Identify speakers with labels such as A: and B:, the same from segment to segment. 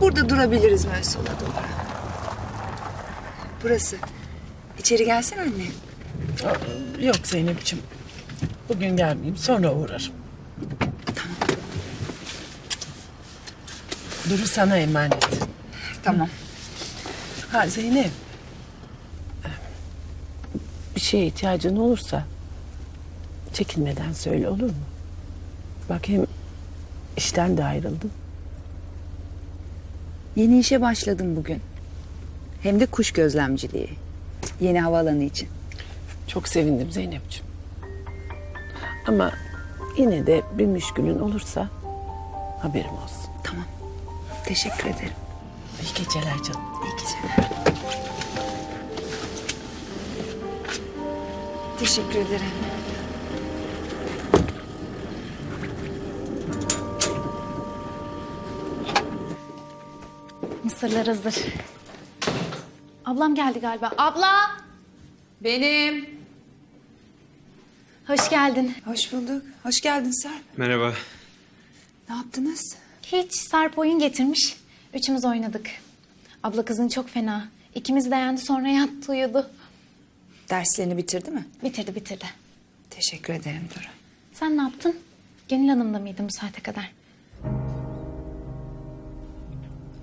A: Burada durabiliriz Mösyö'la doğru. Burası. İçeri gelsene anne.
B: Yok Zeynep'ciğim. Bugün gelmeyeyim sonra uğrarım.
A: Tamam.
B: Duru sana emanet.
A: Tamam.
B: Ha Zeynep. Bir şeye ihtiyacın olursa çekinmeden söyle olur mu? Bak hem işten de ayrıldım.
A: Yeni işe başladım bugün. Hem de kuş gözlemciliği. Yeni havaalanı için.
B: Çok sevindim Zeynep'ciğim. Ama yine de bir müşkülün olursa haberim olsun.
A: Tamam. Teşekkür ederim.
B: İyi geceler canım.
A: İyi geceler. Teşekkür ederim.
C: Mısırlar hazır. Ablam geldi galiba. Abla!
A: Benim.
C: Hoş geldin.
A: Hoş bulduk. Hoş geldin Sarp.
D: Merhaba.
A: Ne yaptınız?
C: Hiç Sarp oyun getirmiş. Üçümüz oynadık. Abla kızın çok fena. İkimiz de yendi sonra yattı uyudu.
A: Derslerini bitirdi mi?
C: Bitirdi bitirdi.
A: Teşekkür ederim Duru.
C: Sen ne yaptın? Gönül Hanım'da mıydın bu saate kadar?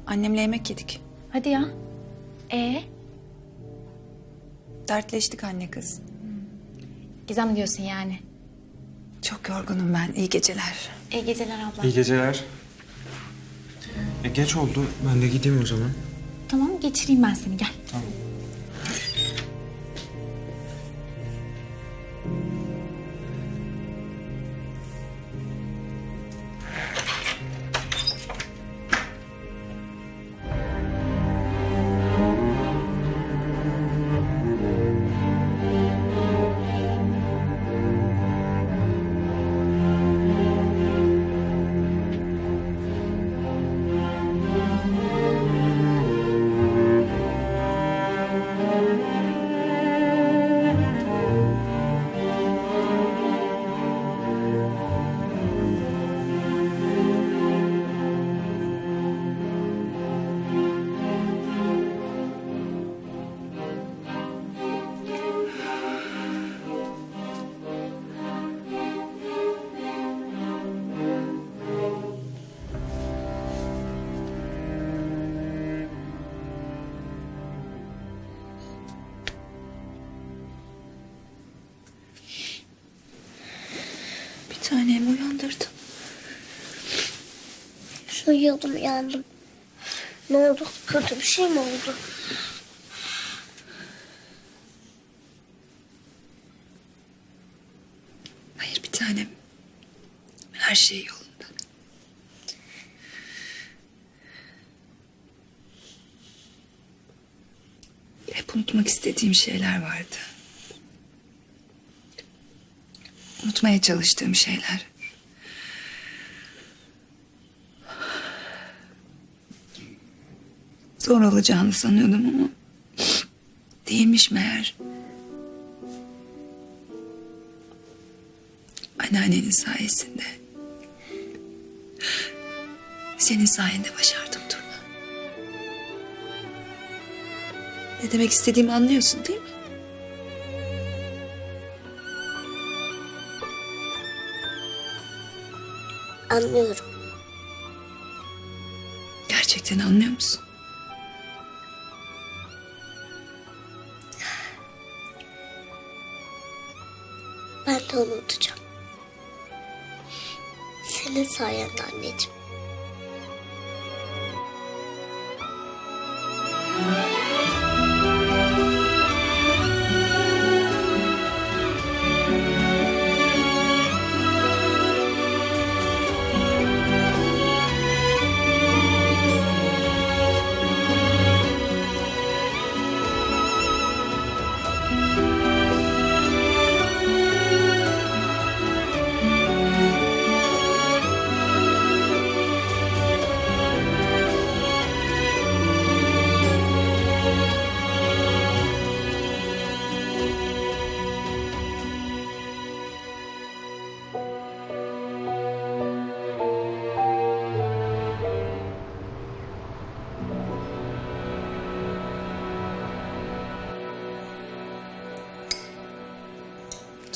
A: Annemle yemek yedik.
C: Hadi ya. Ee,
A: Dertleştik anne kız.
C: Gizem diyorsun yani.
A: Çok yorgunum ben. İyi geceler.
C: İyi geceler abla.
D: İyi geceler. E, geç oldu. Ben de gideyim o zaman.
C: Tamam geçireyim ben seni gel.
E: Uyuyordum uyandım. Ne oldu? Kötü bir şey mi oldu?
A: Hayır bir tanem. Her şey yolunda. Hep unutmak istediğim şeyler vardı. Unutmaya çalıştığım şeyler. Zor olacağını sanıyordum ama değilmiş meğer. Anneannenin sayesinde. Senin sayende başardım Turna. Ne demek istediğimi anlıyorsun değil mi?
E: Anlıyorum.
A: Gerçekten anlıyor musun?
E: De unutacağım. Senin sayende anneciğim.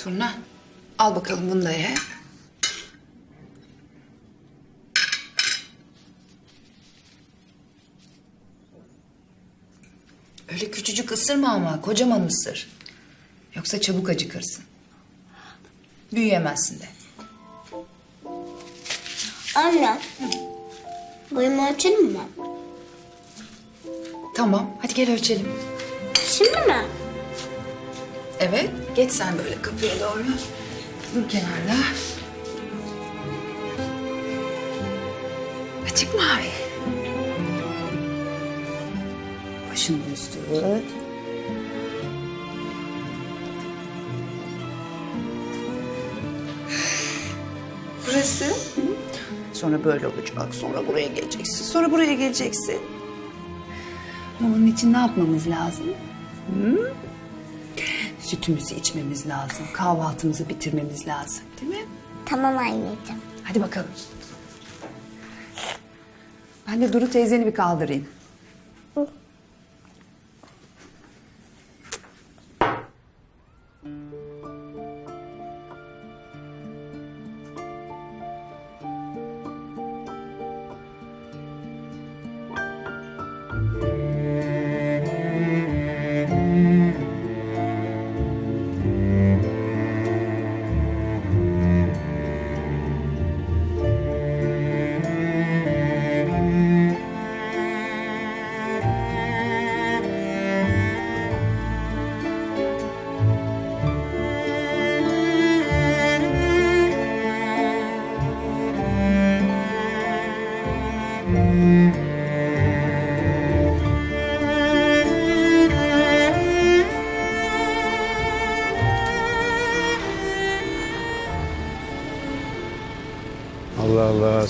A: Turna al bakalım bunu da ye. Öyle küçücük ısırma ama kocaman ısır. Yoksa çabuk acıkırsın. Büyüyemezsin de.
E: Anne. Boyumu ölçelim mi?
A: Tamam hadi gel ölçelim.
E: Şimdi mi?
A: Evet geç sen böyle kapıya doğru. Dur kenarda. Açık mavi. Başın üstü. Burası. Sonra böyle olacak. Sonra buraya geleceksin. Sonra buraya geleceksin. Bunun için ne yapmamız lazım? Sütümüzü içmemiz lazım. Kahvaltımızı bitirmemiz lazım. Değil mi?
E: Tamam anneciğim.
A: Hadi bakalım. Ben de Duru teyzeni bir kaldırayım.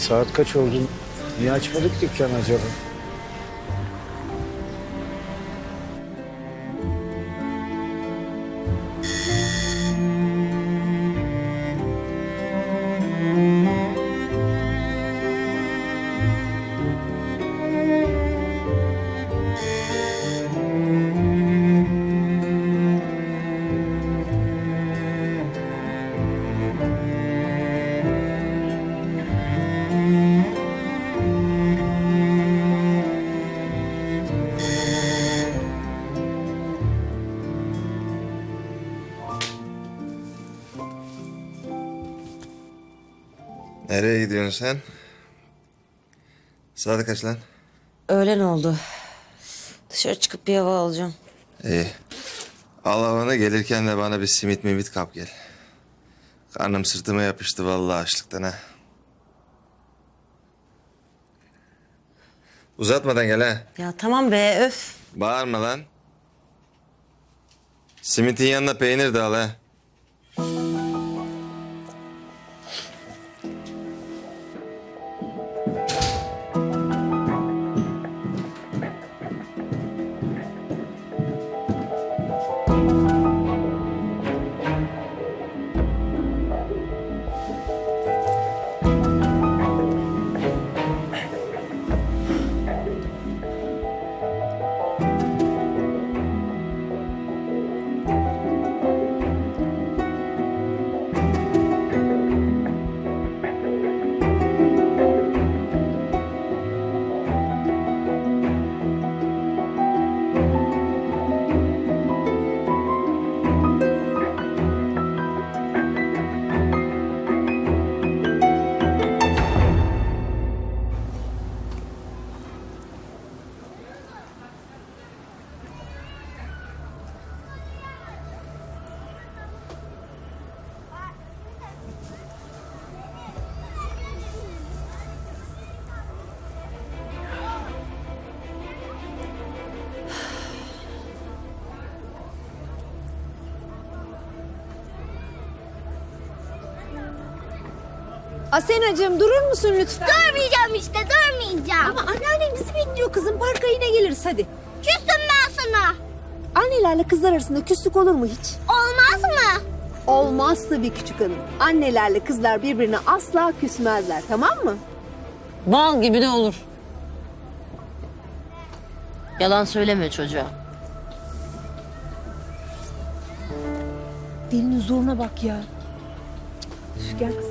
F: Saat kaç oldu? Niye açmadık dükkanı acaba?
G: Gidiyorsun sen? Saat kaç lan?
H: Öğlen oldu. Dışarı çıkıp bir hava alacağım.
G: İyi. Al havanı gelirken de bana bir simit mimit kap gel. Karnım sırtıma yapıştı vallahi açlıktan ha. Uzatmadan gel ha.
H: Ya tamam be öf.
G: Bağırma lan. Simitin yanına peynir de al ha.
I: Asenacığım durur musun lütfen?
E: Durmayacağım işte durmayacağım.
I: Ama anneannen bizi bekliyor kızım. Parka yine geliriz hadi.
E: Küstüm ben sana.
I: Annelerle kızlar arasında küslük olur mu hiç?
E: Olmaz mı?
I: Olmaz tabii küçük hanım. Annelerle kızlar birbirine asla küsmezler tamam mı?
H: Bal gibi de olur. Yalan söyleme çocuğa.
J: Dilinin zoruna bak ya. Üf, Gel kızım.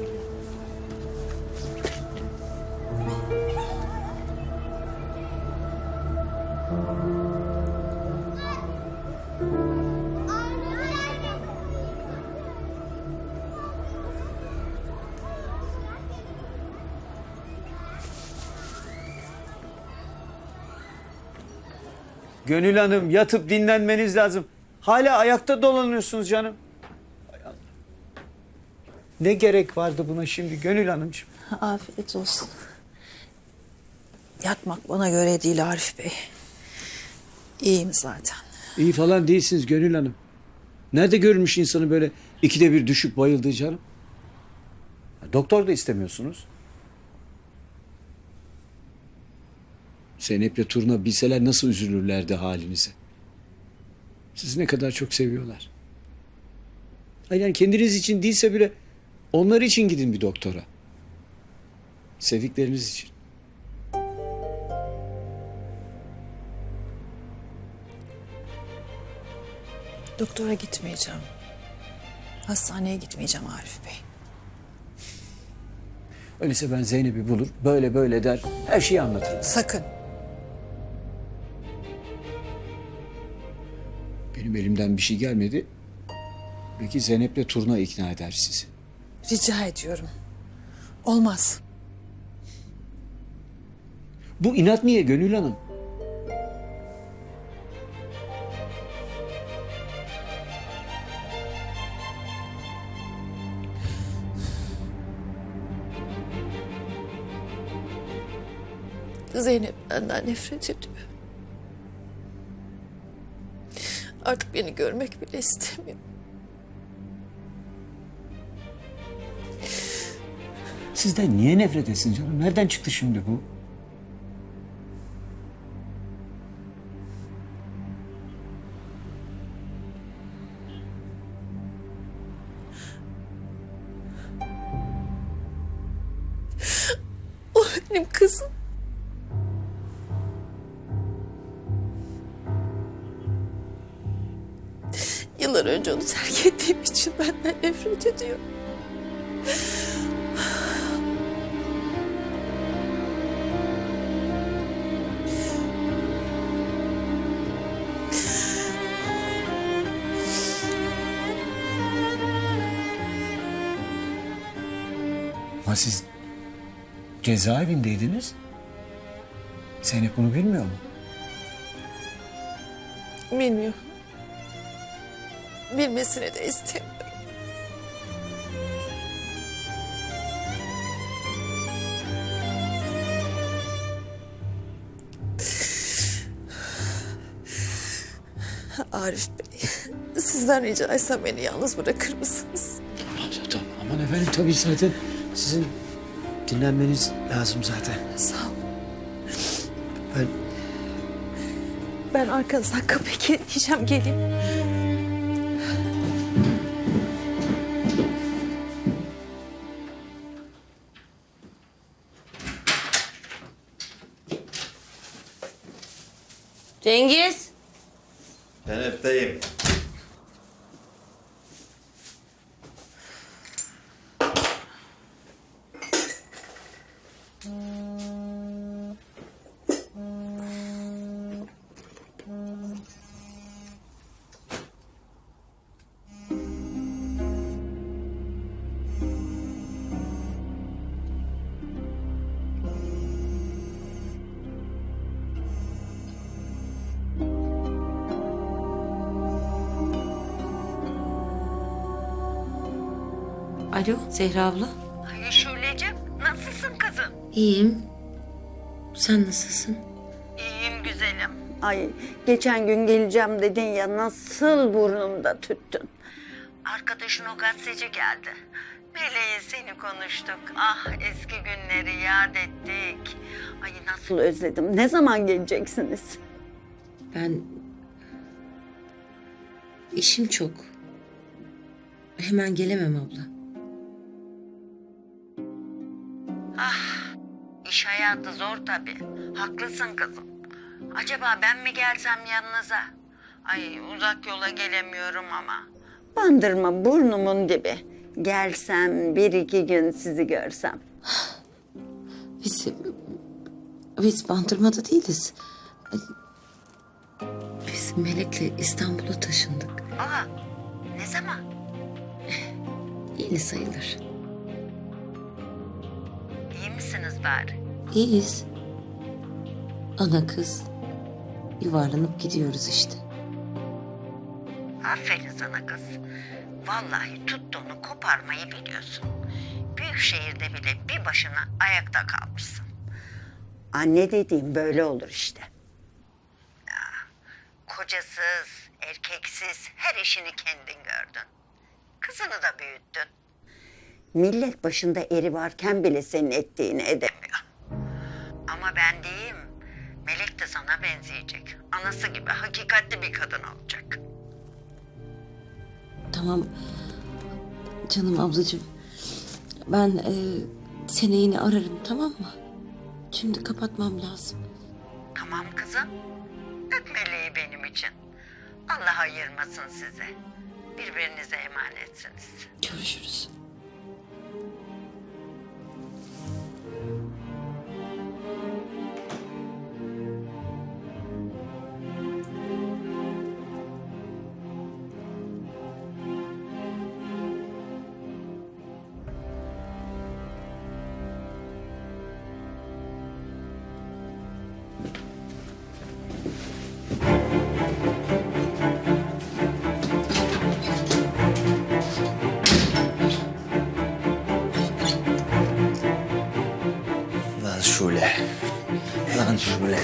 F: Gönül Hanım yatıp dinlenmeniz lazım. Hala ayakta dolanıyorsunuz canım. Ne gerek vardı buna şimdi Gönül Hanımcığım?
J: Afiyet olsun. Yatmak bana göre değil Arif Bey. İyiyim zaten.
F: İyi falan değilsiniz Gönül Hanım. Nerede görülmüş insanı böyle ikide bir düşüp bayıldığı canım? Doktor da istemiyorsunuz. Zeynep'le Turna bilseler nasıl üzülürlerdi halinize. Sizi ne kadar çok seviyorlar. Hayır yani kendiniz için değilse bile onlar için gidin bir doktora. Sevdikleriniz için.
J: Doktora gitmeyeceğim. Hastaneye gitmeyeceğim Arif Bey.
F: Öyleyse ben Zeynep'i bulur, böyle böyle der, her şeyi anlatırım.
J: Sakın.
F: Benim elimden bir şey gelmedi. Belki Zeynep'le Turna ikna eder sizi.
J: Rica ediyorum. Olmaz.
F: Bu inat niye Gönül Hanım?
J: Zeynep benden nefret ediyor. Artık beni görmek bile istemiyor.
F: Sizden niye nefret etsin canım? Nereden çıktı şimdi bu? Ama siz cezaevindeydiniz. Zeynep bunu bilmiyor mu?
J: Bilmiyor. Bilmesini de istemiyorum. Arif Bey, sizden rica etsem beni yalnız bırakır mısınız?
F: Tamam, aman efendim tabii zaten sizin dinlenmeniz lazım zaten.
J: Sağ ol.
F: Ben
J: Ben arkanızdan kapıyı kilitleyeceğim, geleyim.
K: Cengiz.
G: Teneffteyim.
K: Alo Zehra abla.
L: Ay Şule'cim nasılsın kızım?
K: İyiyim. Sen nasılsın?
L: İyiyim güzelim. Ay geçen gün geleceğim dedin ya nasıl burnumda tüttün. Arkadaşın o gazeteci geldi. Meleği seni konuştuk. Ah eski günleri yad ettik. Ay nasıl özledim. Ne zaman geleceksiniz?
K: Ben... işim çok. Hemen gelemem abla.
L: İş hayatı zor tabii. Haklısın kızım. Acaba ben mi gelsem yanınıza? Ay uzak yola gelemiyorum ama. Bandırma burnumun dibi. Gelsem bir iki gün sizi görsem.
H: Biz, biz bandırmada değiliz. Biz Melek'le İstanbul'a taşındık.
L: Aa, ne zaman?
H: Yeni sayılır.
L: Misiniz bari?
H: İyiyiz. Ana kız. Yuvarlanıp gidiyoruz işte.
L: Aferin sana kız. Vallahi tuttuğunu koparmayı biliyorsun. Büyük şehirde bile bir başına ayakta kalmışsın. Anne dediğim böyle olur işte. Ya, kocasız, erkeksiz her işini kendin gördün. Kızını da büyüttün. Millet başında eri varken bile senin ettiğini edemiyor. Ama ben diyeyim, Melek de sana benzeyecek. Anası gibi hakikatli bir kadın olacak.
H: Tamam. Canım ablacığım. Ben e, seni yine ararım tamam mı? Şimdi kapatmam lazım.
L: Tamam kızım. Öp meleği benim için. Allah ayırmasın sizi. Birbirinize emanetsiniz.
H: Görüşürüz.
G: Şule.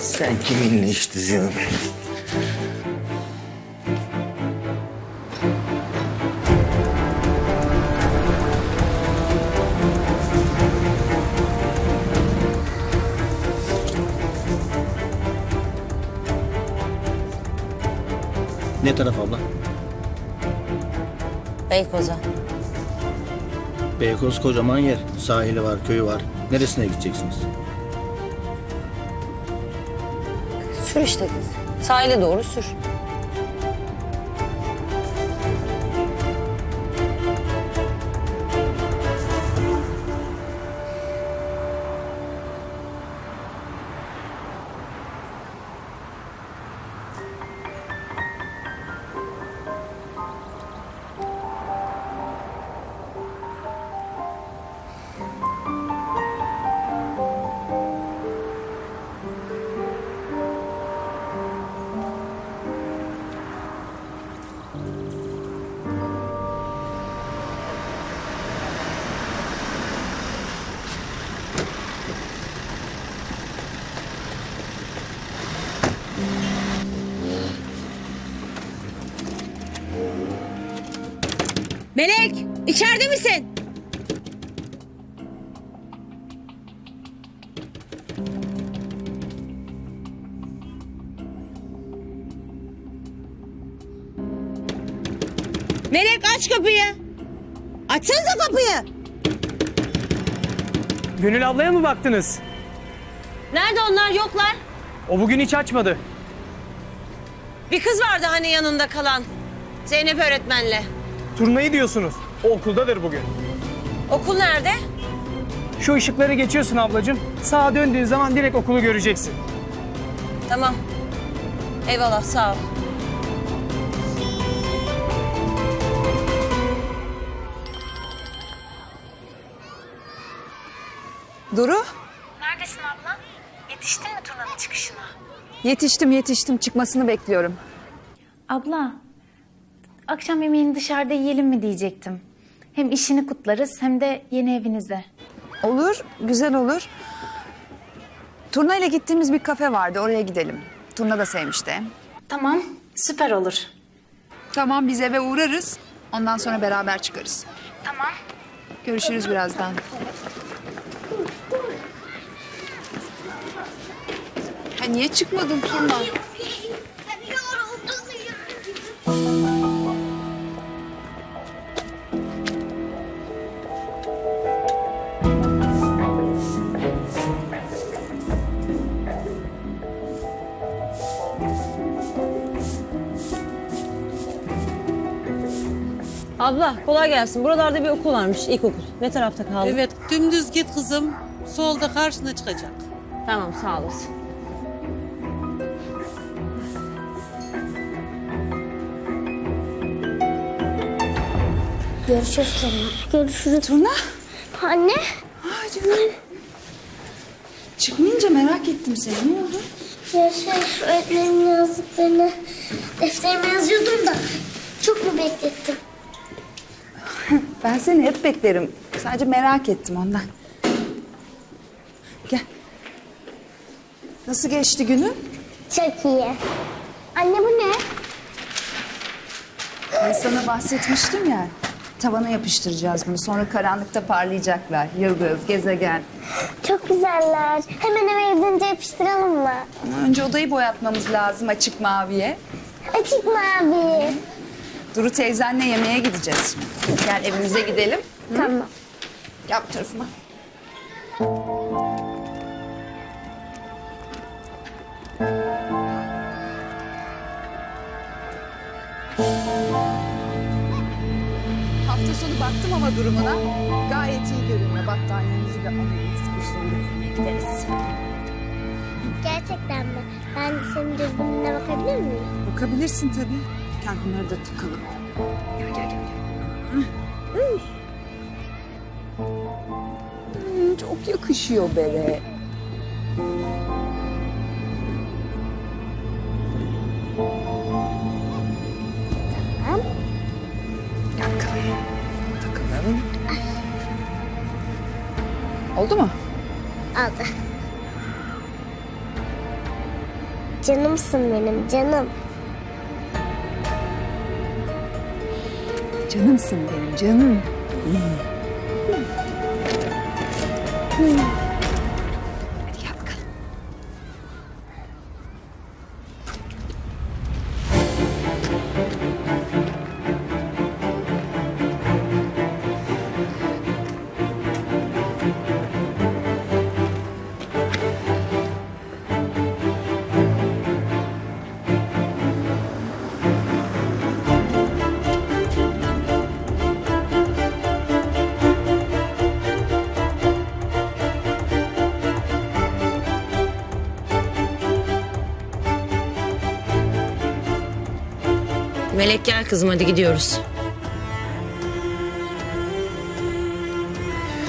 G: Sen kiminle iş diziyorsun?
M: Ne taraf abla?
H: Beykoz'a.
M: Beykoz kocaman yer. Sahili var, köyü var. Neresine gideceksiniz?
H: Sür işte kız. Sahile doğru sür.
I: Melek içeride misin? Melek aç kapıyı. Açsanıza kapıyı.
N: Gönül ablaya mı baktınız?
H: Nerede onlar yoklar?
N: O bugün hiç açmadı.
H: Bir kız vardı hani yanında kalan. Zeynep öğretmenle.
N: Turnayı diyorsunuz. O okuldadır bugün.
H: Okul nerede?
N: Şu ışıkları geçiyorsun ablacığım. Sağa döndüğün zaman direkt okulu göreceksin.
H: Tamam. Eyvallah sağ ol.
A: Duru?
C: Neredesin abla? Yetiştin mi turnanın çıkışına?
A: Yetiştim yetiştim çıkmasını bekliyorum.
C: Abla, akşam yemeğini dışarıda yiyelim mi diyecektim. Hem işini kutlarız hem de yeni evinize.
A: Olur, güzel olur. Turna ile gittiğimiz bir kafe vardı, oraya gidelim. Turna da sevmişti.
C: Tamam, süper olur.
A: Tamam, biz eve uğrarız. Ondan sonra beraber çıkarız.
C: Tamam.
A: Görüşürüz birazdan. Ha niye çıkmadın Turna?
H: Abla kolay gelsin. Buralarda bir okul varmış ilkokul. Ne tarafta kaldı?
O: Evet dümdüz git kızım. Solda karşına çıkacak.
H: Tamam sağ olasın.
E: Görüşürüz seninle. Görüşürüz.
A: Turna.
E: Anne.
A: Ay canım. Çıkmayınca merak ettim seni. Ne oldu?
E: Ya şey öğretmenimin yazdıklarını defterime yazıyordum da çok mu beklettim?
A: Ben seni hep beklerim. Sadece merak ettim ondan. Gel. Nasıl geçti günün?
E: Çok iyi. Anne bu ne?
A: Ben sana bahsetmiştim ya. Tavana yapıştıracağız bunu. Sonra karanlıkta parlayacaklar. Yıldız, gezegen.
E: Çok güzeller. Hemen eve gidince yapıştıralım mı?
A: Ama önce odayı boyatmamız lazım açık maviye.
E: Açık mavi.
A: Duru teyzenle yemeğe gideceğiz şimdi. Gel evimize gidelim.
E: Tamam.
A: Gel bu tarafıma. Hafta sonu baktım ama durumuna. Gayet iyi görünüyor. Battaniyemizi de alayım. Sıkıştırırız. Gideriz.
E: Gerçekten mi? Ben senin dürbününe bakabilir miyim?
A: Bakabilirsin tabii. Gel bunları da. Gel gel gel. gel. Hmm, Çok yakışıyor bere.
E: Tamam.
A: Gel bakalım. Takalım. Oldu mu?
E: Aldı. Canımsın benim canım.
A: Canımsın benim canım. Hadi
H: kızım hadi gidiyoruz.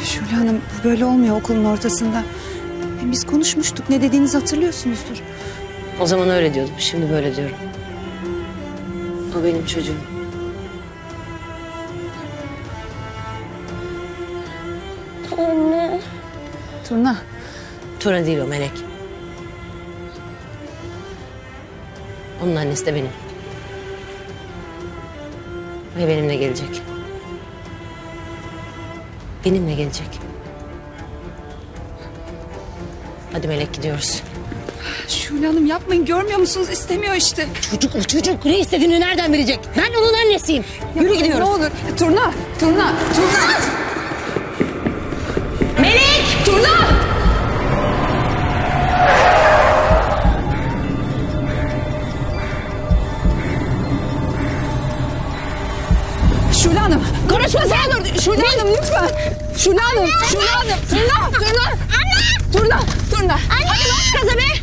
A: Şule Hanım bu böyle olmuyor okulun ortasında. Hem biz konuşmuştuk. Ne dediğinizi hatırlıyorsunuzdur.
H: O zaman öyle diyordum şimdi böyle diyorum. O benim çocuğum.
E: Anne.
A: Turna.
H: Tura değil o Melek. Onun annesi de benim. Ve benimle gelecek. Benimle gelecek. Hadi Melek gidiyoruz.
A: Şule Hanım yapmayın görmüyor musunuz? İstemiyor işte.
H: Çocuk o çocuk ne istediğini nereden bilecek? Ben onun annesiyim. Yürü gidiyoruz.
A: Ne olur. Turna, Turna, Turna. Hanım lütfen. Şule Hanım. Şule Hanım. Turna. Turna. Turna. Turna.
E: Hadi bas gaza be.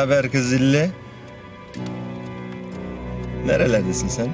G: Haber kız zilli? Nerelerdesin sen?